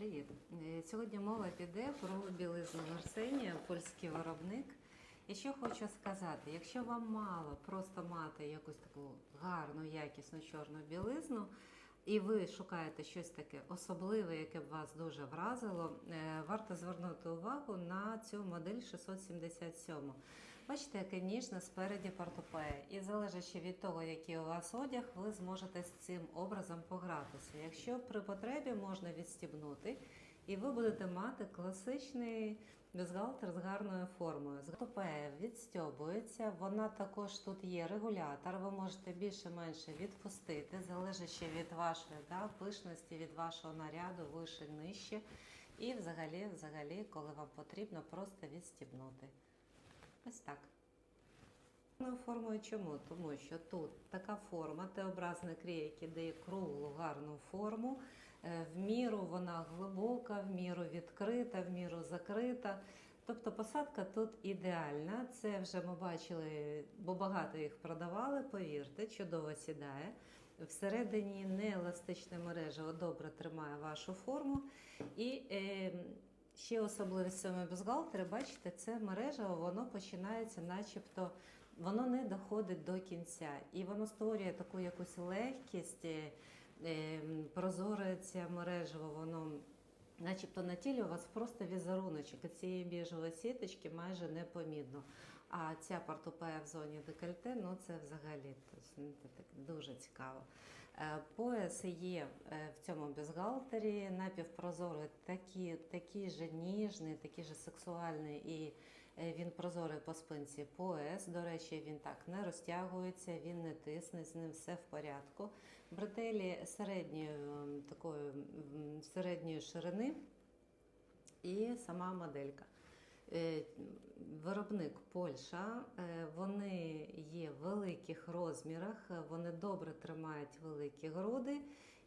Привіт! Е, Сьогодні мова піде про білизну Арсенія, польський виробник. І що хочу сказати, якщо вам мало просто мати якусь таку гарну, якісну чорну білизну, і ви шукаєте щось таке особливе, яке б вас дуже вразило, е, варто звернути увагу на цю модель 677. Бачите, яке ніжне спереді портупея. І залежачи від того, який у вас одяг, ви зможете з цим образом погратися. Якщо при потребі можна відстібнути, і ви будете мати класичний бюстгальтер з гарною формою. Портупея відстьобується, вона також тут є регулятор. Ви можете більше-менше відпустити, залежачи від вашої да, пишності, від вашого наряду, вище, нижче. І взагалі, взагалі, коли вам потрібно, просто відстібнути. Ось так. Формою чому? Тому що тут така форма, Т-образний крій, який дає круглу гарну форму. Е, В міру вона глибока, в міру відкрита, в міру закрита. Тобто посадка тут ідеальна. Це вже ми бачили, бо багато їх продавали, повірте, чудово сідає. Всередині нееластичне мережево добре тримає вашу форму. І е, ще особливість цього бюстгальтера, бачите, це мережево, воно починається, начебто, воно не доходить до кінця. І воно створює таку якусь легкість, е, прозоре ця мережево, воно. Начебто на тілі у вас просто візеруночок, цієї біжевої сіточки майже не помітно. А ця портупея в зоні декольте, ну це взагалі дуже цікаво. Е, Пояс є е, в цьому бюстгальтері, напівпрозорий, такий, такий же ніжний, такий же сексуальний, і е, він прозорий по спинці пояс. До речі, він так не розтягується, він не тисне, з ним все в порядку. Бретелі середньої такої середньої ширини і сама моделька. Виробник Польща, е, вони є в великих розмірах, е, вони добре тримають великі груди,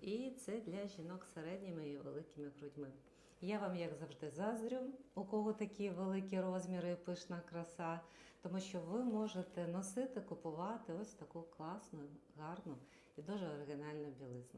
і це для жінок з середніми і великими грудьми. Я вам, як завжди, заздрю, у кого такі великі розміри і пишна краса, тому що ви можете носити, купувати ось таку класну, гарну і дуже оригінальну білизну.